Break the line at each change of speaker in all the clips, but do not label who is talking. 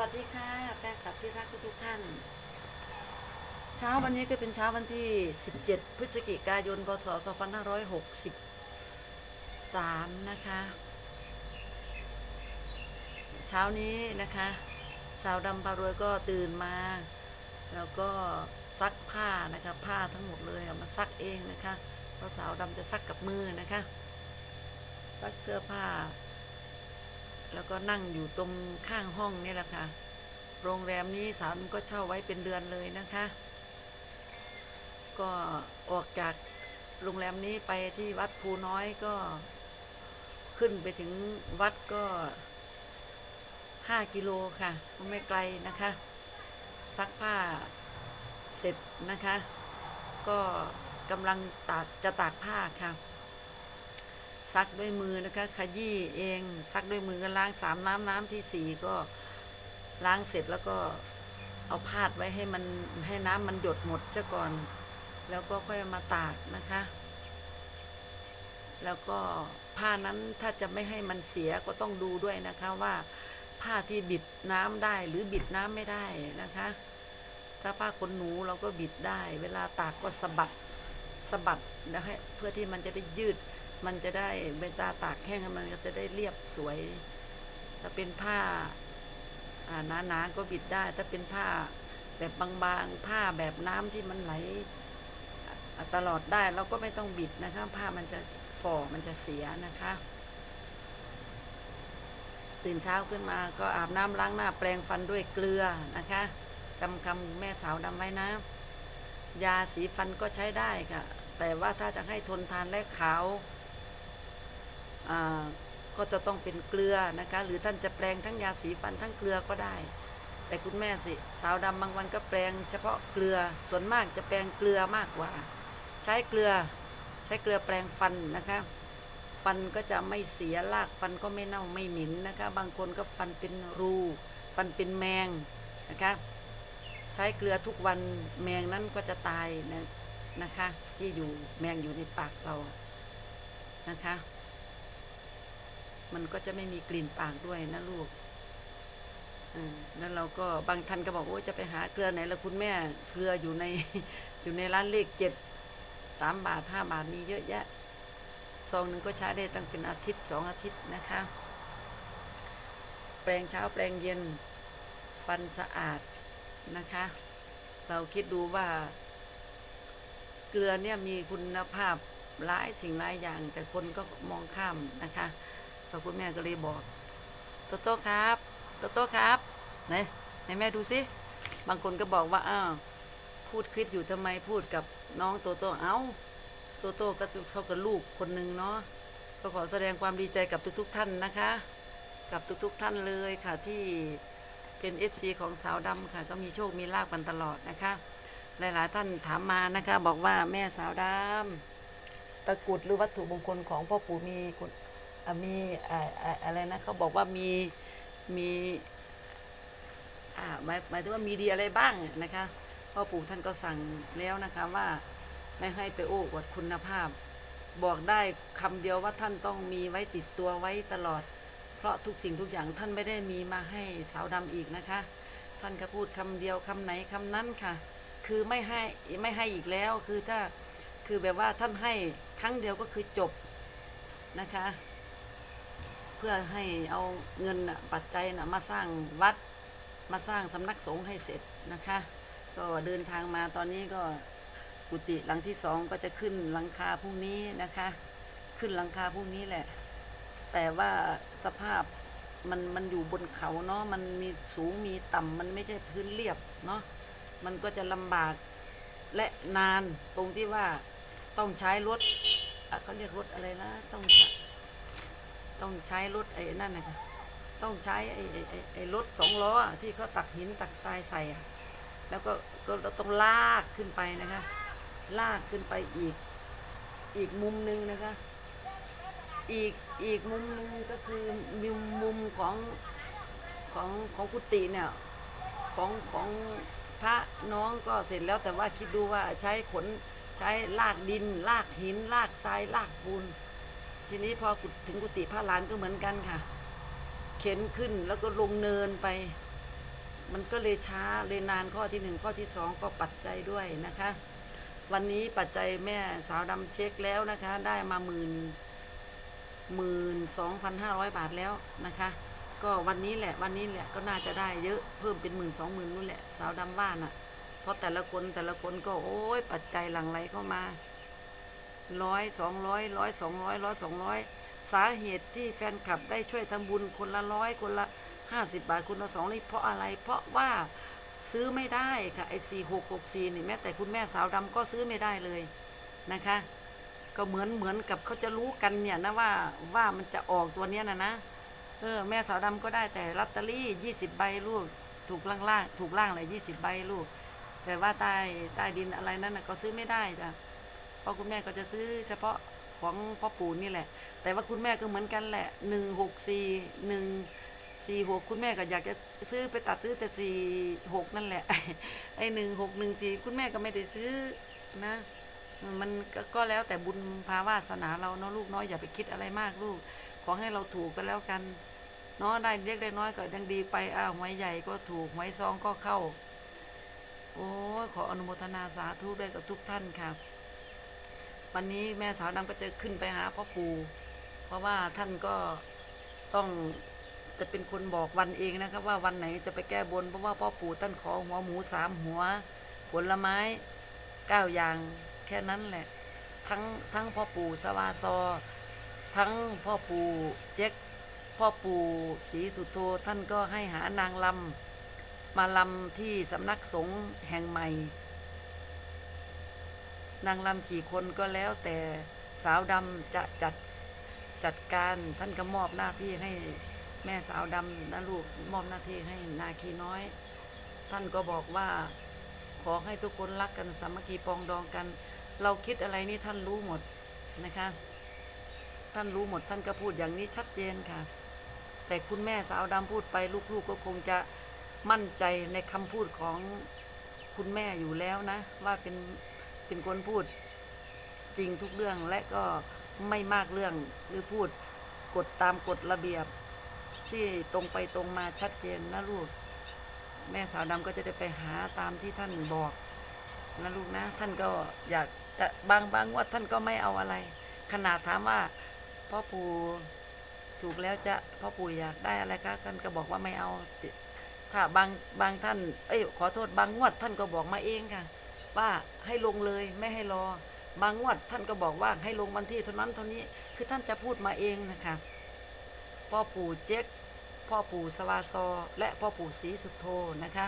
วัสดีค่ะแฟนคลับที่รักทุกๆท่าน เช้าวันนี้ก็เป็นเช้าวันที่ 17 พฤศจิกายนพศ2563 นะคะ เช้านี้นะคะ สาวดำพารวยก็ตื่นมา แล้วก็ซักผ้านะคะผ้าทั้งหมดเลยเอามาซักเองนะคะเพราะสาวดำจะซักกับมือนะคะ ซักเสื้อผ้า แล้วก็นั่งอยู่ตรงข้างห้องนี่แหละค่ะ โรงแรมนี้สาวดำก็เช่าไว้เป็นเดือนเลยนะคะ ก็ออกจากโรงแรมนี้ไปที่วัดภูน้อยก็ขึ้นไปถึงวัดก็ห้ากิโลค่ะ ไม่ไกลนะคะ ซักผ้าเสร็จนะคะ ก็กำลังตากจะตากผ้าค่ะ ซักด้วยมือนะคะขยี้เองซักด้วยมือก็ล้างสามน้ำน้ำที่สี่ก็ล้างเสร็จแล้วก็เอาพาดไว้ให้มันให้น้ำมันหยดหมดซะก่อน แล้วก็ค่อยมาตากนะคะ แล้วก็ผ้านั้นถ้าจะไม่ให้มันเสียก็ต้องดูด้วยนะคะว่าผ้าที่บิดน้ำได้หรือบิดน้ำไม่ได้นะคะ ถ้าผ้าขนหนูเราก็บิดได้ เวลาตากก็สะบัดสะบัดนะให้เพื่อที่มันจะได้ยืด มันจะได้เวลาตากแห้งมันก็จะได้เรียบสวย ถ้าเป็นผ้าอ่าหนาๆก็บิดได้ ถ้าเป็นผ้าแบบบางๆ ผ้าแบบน้ำที่มันไหลตลอดได้เราก็ไม่ต้องบิดนะคะ ผ้ามันจะฝ่อมันจะเสียนะคะ ตื่นเช้าขึ้นมาก็อาบน้ำล้างหน้าแปรงฟันด้วยเกลือนะคะจำคำแม่สาวดำไว้นะ ยาสีฟันก็ใช้ได้ค่ะ แต่ว่าถ้าจะให้ทนทานและขาว ก็จะต้องเป็นเกลือนะคะ หรือท่านจะแปลงทั้งยาสีฟันทั้งเกลือก็ได้ แต่คุณแม่สิสาวดำบางวันก็แปลงเฉพาะเกลือส่วนมากจะแปลงเกลือมากกว่า ใช้เกลือใช้เกลือแปลงฟันนะคะ ฟันก็จะไม่เสียรากฟันก็ไม่เน่าไม่หมินนะคะ บางคนก็ฟันเป็นรูฟันเป็นแมงนะคะใช้เกลือทุกวันแมงนั้นก็จะตายนะนะคะ ที่อยู่แมงอยู่ในปากเรานะคะ มันก็จะไม่มีกลิ่นปากด้วยนะลูกแล้วเราก็บางท่านก็บอกโอ้จะไปหาเกลือไหนละคุณแม่เกลืออยู่ในอยู่ในร้านเลขเจ็ดสามบาทห้าบาทมีเยอะแยะซองหนึ่งก็ใช้ได้ตั้งเป็นอาทิตย์สองอาทิตย์นะคะ แปรงเช้าแปรงเย็นฟันสะอาดนะคะ เราคิดดูว่า เกลือเนี่ยมีคุณภาพหลายสิ่งหลายอย่าง แต่คนก็มองข้ามนะคะ พอคุณแม่ก็เลยบอกโตโต้ครับโตโต้ครับไหนไหนแม่ดูสิบางคนก็บอกว่าอ้าวพูดคลิปอยู่ทำไมพูดกับน้องโตโต้เอ้าโตโต้ก็เท่ากับลูกคนหนึ่งเนาะก็ขอแสดงความดีใจกับทุก ๆ ท่านนะคะ กับทุกๆท่านเลยค่ะที่เป็น FC ของสาวดำค่ะ ก็มีโชคมีลาภกันตลอดนะคะ หลาย ๆ ท่านถามมานะคะ บอกว่าแม่สาวดำตะกรุดหรือวัตถุมงคลของพ่อปู่มีคุณ มีอะไรนะเขาบอกว่ามีมีหมายหมายถึงว่ามีดีอะไรบ้างนะคะพ่อปู่ท่านก็สั่งแล้วนะคะว่าไม่ให้ไปโอ้อวดคุณภาพ บอกได้คำเดียวว่าท่านต้องมีไว้ติดตัวไว้ตลอด เพราะทุกสิ่งทุกอย่างท่านไม่ได้มีมาให้สาวดำอีกนะคะ ท่านก็พูดคำเดียวคำไหนคำนั้นค่ะ คือไม่ให้ไม่ให้อีกแล้วคือถ้าคือแบบว่าท่านให้ครั้งเดียวก็คือจบนะคะ เพื่อให้เอาเงินนะปัจจัยนะมาสร้างวัดมาสร้างสำนักสงฆ์ให้เสร็จนะคะ ก็เดินทางมาตอนนี้ก็กุฏิหลังที่สองก็จะขึ้นหลังคาพรุ่งนี้นะคะ ขึ้นหลังคาพรุ่งนี้แหละ แต่ว่าสภาพมันมันอยู่บนเขาเนาะมันมีสูงมีต่ำมันไม่ใช่พื้นเรียบเนาะมันก็จะลำบากและนานตรงที่ว่าต้องใช้รถเขาเรียกรถอะไรนะต้องใช้ ต้องใช้รถไอ้นั่นนะคะต้องใช้ไอ้ไอ้ไอ้รถสองล้อที่เขาตักหินตักทรายใส่แล้วก็ก็ต้องลากขึ้นไปนะคะ ลากขึ้นไปอีก อีกมุมหนึ่งนะคะ อีกอีกมุมหนึงก็คือมุมมุมของของของกุฏิเนี่ยของของพระน้องก็เสร็จแล้วแต่ว่าคิดดูว่าใช้ขนใช้ลากดิน ลากหิน ลากทรายลากปูน ทีนี้พอถึงกุฏิพระลานก็เหมือนกันค่ะ เข็นขึ้นแล้วก็ลงเนินไป มันก็เลยช้าเลยนานข้อที่หนึ่งข้อที่สองก็ปัจจัยด้วยนะคะ วันนี้ปัจจัยแม่สาวดำเช็คแล้วนะคะ ได้มาหมื่นหมื่นสองพันห้าร้อยบาทแล้วนะคะ ก็วันนี้แหละวันนี้แหละก็น่าจะได้เยอะเพิ่มเป็นหมื่นสองหมื่นนู่นแหละสาวดำว่าน่ะ เพราะแต่ละคนแต่ละคนก็โอ้ยปัจจัยหลั่งไหลเข้ามา ร้อยสองร้อยร้อยสองร้อยร้อยสองร้อยสาเหตุที่แฟนคลับได้ช่วยทำบุญคนละร้อยคนละห้าสิบบาทคนละสองนี่เพราะอะไร เพราะว่าซื้อไม่ได้ค่ะไอ้สี่หกหกสี่นี่แม้แต่คุณแม่สาวดำก็ซื้อไม่ได้เลยนะคะ ก็เหมือนเหมือนกับเขาจะรู้กันเนี่ยนะว่าว่ามันจะออกตัวเนี้ยนะนะเออแม่สาวดำก็ได้แต่ลอตเตอรี่ยี่สิบใบลูกถูกล่างล่างถูกล่างเลยยี่สิบใบลูก แต่ว่าใต้ใต้ดินอะไรนั่นนะก็ซื้อไม่ได้จ้ะ ราะคุณแม่ก็จะซื้อเฉพาะของพ่อปู่นี่แหละ แต่ว่าคุณแม่ก็เหมือนกันแหละหนึ่งหกสี่หนึ่งสี่หกคุณแม่ก็อยากจะซื้อไปตัดซื้อแต่สี่หกนั่นแหละ ไอ้หนึ่งหกหนึ่งสี่คุณแม่ก็ไม่ได้ซื้อนะ มันก็ก็แล้วแต่บุญภาวาสนาเราเนาะลูกน้อยอย่าไปคิดอะไรมากลูก ขอให้เราถูกก็แล้วกันเนาะได้เล็กได้น้อยก็ยังดีไปอ้าวหวยใหญ่ก็ถูกหวยซองก็เข้า โอ้ขออนุโมทนาสาธุด้วยกับทุกท่านค่ะ วันนี้แม่สาวดำก็จะขึ้นไปหาพ่อปู่เพราะว่าท่านก็ต้องจะเป็นคนบอกวันเองนะครับ ว่าวันไหนจะไปแก้บนเพราะว่าพ่อปู่ท่านขอหัวหมูสามหัว ผลไม้เก้าอย่างแค่นั้นแหละ ทั้งทั้งพ่อปู่สวาซอ ทั้งพ่อปู่เจ๊กพ่อปู่ศรีสุโธท่านก็ให้หานางลำมาลำที่สำนักสงฆ์แห่งใหม่ นางลำกี่คนก็แล้วแต่สาวดำจะจัดจัดการท่านก็มอบหน้าที่ให้แม่สาวดำนะลูกมอบหน้าที่ให้นาคีน้อย ท่านก็บอกว่าขอให้ทุกคนรักกันสามัคคีปองดองกัน เราคิดอะไรนี่ท่านรู้หมดนะคะ ท่านรู้หมดท่านก็พูดอย่างนี้ชัดเจนค่ะ แต่คุณแม่สาวดำพูดไปลูกๆก็คงจะมั่นใจในคำพูดของคุณแม่อยู่แล้วนะ ว่าเป็น เป็นคนพูดจริงทุกเรื่องและก็ไม่มากเรื่องหรือพูดกฎตามกฎระเบียบ ที่ตรงไปตรงมาชัดเจนนะลูก แม่สาวดำก็จะได้ไปหาตามที่ท่านบอกนะลูกนะ ท่านก็อยากจะบางบางงว่าท่านก็ไม่เอาอะไร ขนาดถามว่าพ่อปู่ถูกแล้วจะพ่อปู่อยากได้อะไรคะท่านก็บอกว่าไม่เอา ถ้าบางบางท่าน เอ้ยขอโทษบางงวดท่านก็บอกมาเองค่ะ ว่าให้ลงเลยไม่ให้รอบางงวดท่านก็บอกว่าให้ลงวันที่เท่านั้นเท่านี้คือท่านจะพูดมาเองนะคะพ่อปู่เจ๊กพ่อปู่สวาซอ และพ่อปู่ศรีสุโธนะคะ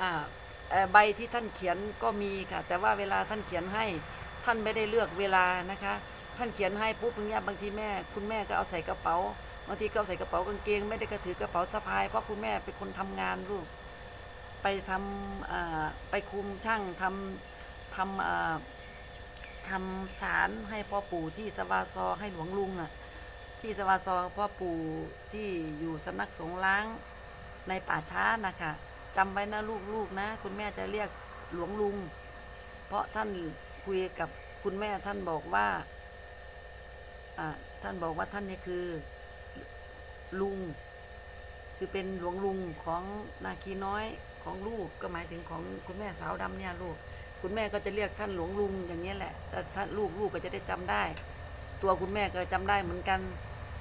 อ่าใบที่ท่านเขียนก็มีค่ะ แต่ว่าเวลาท่านเขียนให้ท่านไม่ได้เลือกเวลานะคะ ท่านเขียนให้ปุ๊บอย่างเงี้ยบางทีแม่ คุณแม่ก็เอาใส่กระเป๋าบางทีก็เอาใส่กระเป๋ากางเกง ไม่ได้ก็ถือกระเป๋าสะพายเพราะคุณแม่เป็นคนทำงานลูก ไปทำไปคุมช่างทำทำทำสารให้พ่อปู่ที่สวาซอให้หลวงลุงอะ ที่สวาซอพ่อปู่ที่อยู่สำนักสงฆ์ล้างในป่าช้านะคะจำไว้นะลูกๆนะ คุณแม่จะเรียกหลวงลุง เพราะท่านคุยกับคุณแม่ท่านบอกว่าท่านบอกว่าท่านนี่คือลุง คือเป็นหลวงลุงของนาคีน้อย ของลูกก็หมายถึงของคุณแม่สาวดำเนี่ยลูก คุณแม่ก็จะเรียกท่านหลวงลุงอย่างนี้ยแหละแต่ท่านลูกลูกก็จะได้จำได้ ตัวคุณแม่ก็จำได้เหมือนกัน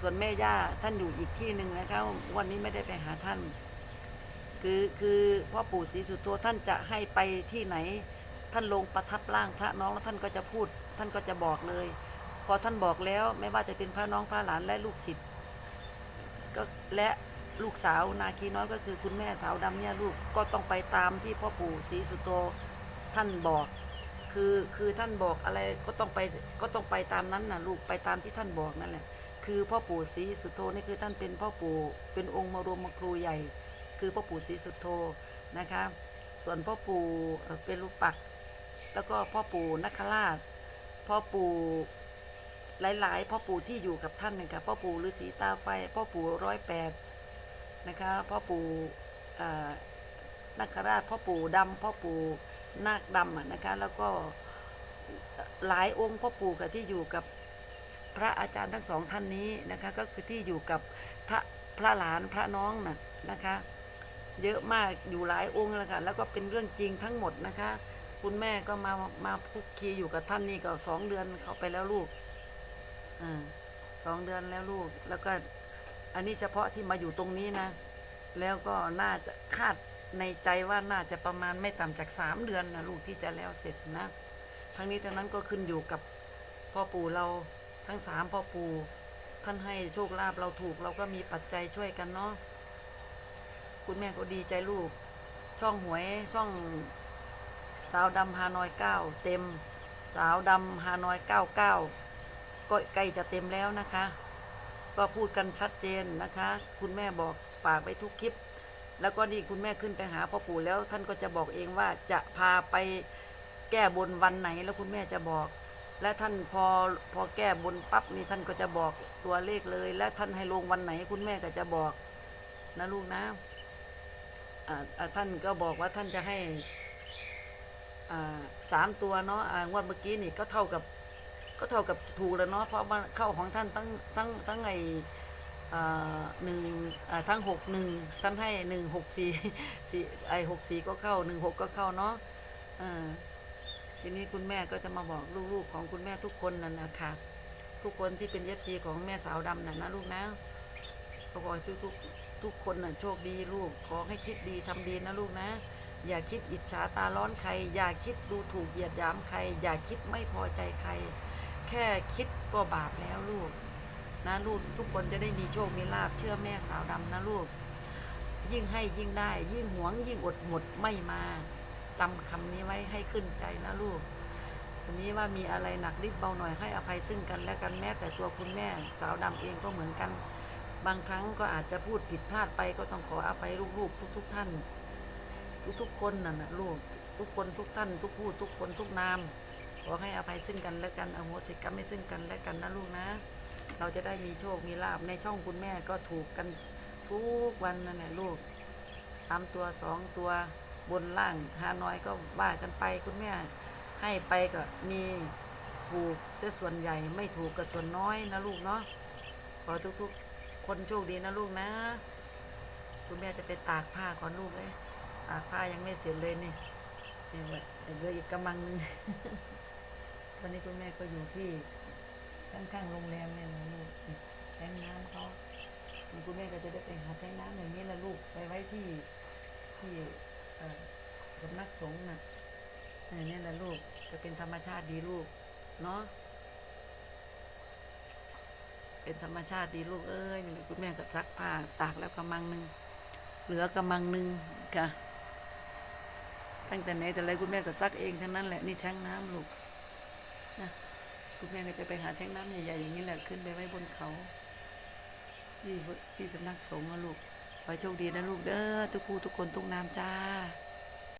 ส่วนแม่ย่าท่านอยู่อีกที่หนึ่งนะครับวันนี้ไม่ได้ไปหาท่าน คือคือพ่อปู่ศรีสุโธท่านจะให้ไปที่ไหน ท่านลงประทับร่างพระน้องแล้วท่านก็จะพูด ท่านก็จะบอกเลย พอท่านบอกแล้วไม่ว่าจะเป็นพระน้องพระหลานและลูกศิษย์ก็และ ลูกสาวนาคีน้อยก็คือคุณแม่สาวดำเนี่ยลูกก็ต้องไปตามที่พ่อปู่ศรีสุโธท่านบอก คือคือท่านบอกอะไรก็ต้องไปก็ต้องไปตามนั้นนะลูกไปตามที่ท่านบอกนั่นแหละ คือพ่อปู่ศรีสุโธนี่คือท่านเป็นพ่อปู่เป็นองค์มารวมครูใหญ่ คือพ่อปู่ศรีสุโธนะคะ ส่วนพ่อปู่เป็นรูปปัก แล้วก็พ่อปู่นัคราชพ่อปู่หลาย ๆ พ่อปู่ที่อยู่กับท่านนะคะพ่อปู่ฤาษีตาไฟพ่อปู่ร้อยแปด นะคะพ่อปู่อ่านัคราชพ่อปู่ดำพ่อปู่นาคดำอะนะคะแล้วก็หลายองค์พ่อปู่กับที่อยู่กับพระอาจารย์ทั้งสองท่านนี้นะคะก็คือที่อยู่กับพระพระหลานพระน้องน่ะนะคะ เยอะมากอยู่หลายองค์แล้วค่ะแล้วก็เป็นเรื่องจริงทั้งหมดนะคะ คุณแม่ก็มามาคุกคีอยู่กับท่านนี่ก็สองเดือนเข้าไปแล้วลูกอ่าสองเดือนแล้วลูกแล้วก็ อันนี้เฉพาะที่มาอยู่ตรงนี้นะ แล้วก็น่าจะคาดในใจว่าน่าจะประมาณไม่ต่ำจากสามเดือนนะลูกที่จะแล้วเสร็จนะ ทั้งนี้ทั้งนั้นก็ขึ้นอยู่กับพ่อปู่เราทั้งสามพ่อปู่ท่านให้โชคลาภเราถูกเราก็มีปัจจัยช่วยกันเนาะคุณแม่ก็ดีใจลูก ช่องหวยช่องสาวดำฮานอยเก้าเต็ม สาวดำฮานอยเก้าเก้าก็ใกล้จะเต็มแล้วนะคะ ก็พูดกันชัดเจนนะคะ คุณแม่บอกฝากไปทุกคลิป แล้วก็นี่คุณแม่ขึ้นไปหาพ่อปู่แล้วท่านก็จะบอกเองว่าจะพาไปแก้บนวันไหนแล้วคุณแม่จะบอก และท่านพอพอแก้บนปั๊บนี่ท่านก็จะบอกตัวเลขเลย และท่านให้ลงวันไหน คุณแม่ก็จะบอกนะลูกนะท่านก็บอกว่าท่านจะให้สามตัวเนาะอ่างวดเมื่อกี้นี่ก็เท่ากับ ก็เท่ากับถูกแล้วเนาะเพราะว่าเข้าของท่านทั้งทั้งทั้งไออ่าหนึ่งอ่าทั้งหกหนึ่งท่านให้หนึ่งหกสี่สี่ไอหกสี่ก็เข้าหนึ่งหกก็เข้าเนาะอ่าทีนี้คุณแม่ก็จะมาบอกลูกๆของคุณแม่ทุกคนนั่นนะคะทุกคนที่เป็นเย็บซีของแม่สาวดำน่ะนะลูกนะก็ขอให้ทุกๆทุกคนน่ะโชคดีลูกขอให้คิดดีทำดีนะลูกนะ อย่าคิดอิจฉาตาร้อนใคร อย่าคิดดูถูกเหยียดหยามใคร อย่าคิดไม่พอใจใคร แค่คิดก็บาปแล้วลูก นะลูกทุกคนจะได้มีโชค มีลาบเชื่อแม่สาวดำนะลูก ยิ่งให้ยิ่งได้ ยิ่งหวง ยิ่งอดหมดไม่มาจำคำนี้ไว้ให้ขึ้นใจนะลูกทีนี้ว่ามีอะไรหนักนิดเบาหน่อยให้อภัยซึ่งกันและกันแม้แต่ตัวคุณแม่สาวดำเองก็เหมือนกัน บางครั้งก็อาจจะพูดผิดพลาดไปก็ต้องขออภัยลูกๆ ทุก ๆ ท่าน ทุกๆคนน่ะนะลูก ทุกคนทุกท่าน ทุกผู้ทุกคนทุกนาม ขอให้อภัยซึ่งกันและกันอโหสิกรรมให้ซึ่งกันและกันนะลูกนะ เราจะได้มีโชคมีลาบในช่องคุณแม่ก็ถูกกันทุกวันนั่นแหละลูกสามตัวสองตัวบนล่างฮานอยก็ว่ากันไปคุณแม่ ให้ไปก็มีถูกเสียส่วนใหญ่ไม่ถูกกับส่วนน้อยนะลูกเนาะขอทุกๆ คนโชคดีนะลูกนะ คุณแม่จะไปตากผ้าก่อนลูกเลยตากผ้ายังไม่เสร็จเลยนี่นี่แหละเหลืออีกกำลังนึง ตอนนี้คุณแม่ก็อยู่ที่ข้างๆโรงแรมเนี่ยนะลูกแทงน้ำเขาคุณแม่ก็จะได้ไปหาแทงน้ำอย่างนี้แหละลูกไปไว้ที่ที่สำนักสงฆ์น่ะอย่างนี้แหละลูกจะเป็นธรรมชาติดีลูกเนาะเป็นธรรมชาติดีลูกเอ้ยนี่คุณแม่ก็ซักผ้าตากแล้วกำมังหนึ่งเหลือกำมังหนึ่งค่ะตั้งแต่ไหนแต่ไรคุณแม่ก็ซักเองทั้งนั้นแหละนี่แท้งน้ำลูก คุณแม่ก็จะไปหาแท่งน้ำใหญ่ๆอย่างนี้แหละขึ้นไปไว้บนเขาที่ที่สำนักสงฆ์นะลูกขอโชคดีนะลูกเด้อทุกคู่ทุกคนทุกนามจ้า